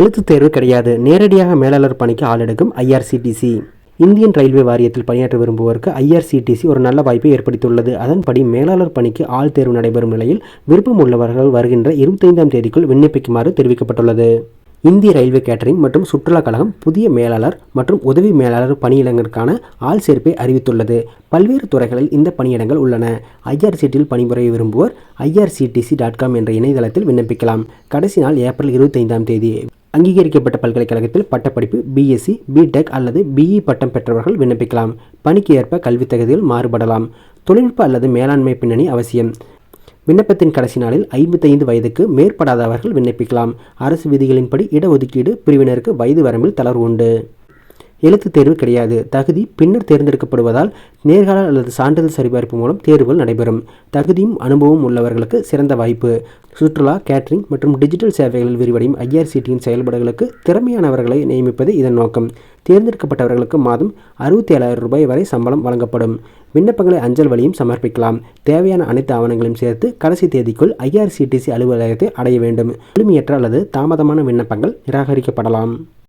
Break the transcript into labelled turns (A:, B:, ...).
A: எழுத்துத் தேர்வு கிடையாது. நேரடியாக மேலாளர் பணிக்கு ஆள் எடுக்கும் ஐஆர்சிடிசி இந்தியன் ரயில்வே வாரியத்தில் பணியாற்ற விரும்புவோருக்கு ஐஆர்சிடிசி ஒரு நல்ல வாய்ப்பை ஏற்படுத்தியுள்ளது. அதன்படி மேலாளர் பணிக்கு ஆள் தேர்வு நடைபெறும் நிலையில் விருப்பம் உள்ளவர்கள் வருகின்ற இருபத்தைந்தாம் தேதிக்குள் விண்ணப்பிக்குமாறு தெரிவிக்கப்பட்டுள்ளது. இந்திய ரயில்வே கேட்டரிங் மற்றும் சுற்றுலா கழகம் புதிய மேலாளர் மற்றும் உதவி மேலாளர் பணியிடங்களுக்கான ஆள் சேர்ப்பை அறிவித்துள்ளது. பல்வேறு துறைகளில் இந்த பணியிடங்கள் உள்ளன. ஐஆர்சிடியில் பணிபுரிய விரும்புவோர் ஐஆர்சிடிசி டாட் காம் என்ற இணையதளத்தில் விண்ணப்பிக்கலாம். கடைசி நாள் ஏப்ரல் இருபத்தைந்தாம் தேதி. அங்கீகரிக்கப்பட்ட பல்கலைக்கழகத்தில் பட்டப்படிப்பு பிஎஸ்சி பிடெக் அல்லது பிஇ பட்டம் பெற்றவர்கள் விண்ணப்பிக்கலாம். பணிக்கு ஏற்ப கல்வித் தகுதியில் மாறுபடலாம். தொழில்நுட்ப அல்லது மேலாண்மை பின்னணி அவசியம். விண்ணப்பத்தின் கடைசி நாளில் ஐம்பத்தைந்து வயதுக்கு மேற்படாதவர்கள் விண்ணப்பிக்கலாம். அரசு விதிகளின்படி இடஒதுக்கீடு பிரிவினருக்கு வயது வரம்பில் தளர்வு உண்டு. எழுத்துத் தேர்வு கிடையாது. தகுதி பின்னர் தேர்ந்தெடுக்கப்படுவதால் நேர்கால அல்லது சான்றிதழ் சரிபார்ப்பு மூலம் தேர்வுகள் நடைபெறும். தகுதியும் அனுபவம் உள்ளவர்களுக்கு சிறந்த வாய்ப்பு. சுற்றுலா கேட்ரிங் மற்றும் டிஜிட்டல் சேவைகளில் விரிவடையும் ஐஆர்சிடியின் செயல்பாடுகளுக்கு திறமையானவர்களை நியமிப்பது இதன் நோக்கம். தேர்ந்தெடுக்கப்பட்டவர்களுக்கு மாதம் அறுபத்தி ஏழாயிரம் ரூபாய் வரை சம்பளம் வழங்கப்படும். விண்ணப்பங்களை அஞ்சல் வழியும் சமர்ப்பிக்கலாம். தேவையான அனைத்து ஆவணங்களையும் சேர்த்து கடைசி தேதிக்குள் ஐஆர்சிடிசி அலுவலகத்தை அடைய வேண்டும். முழுமையற்ற அல்லது தாமதமான விண்ணப்பங்கள் நிராகரிக்கப்படலாம்.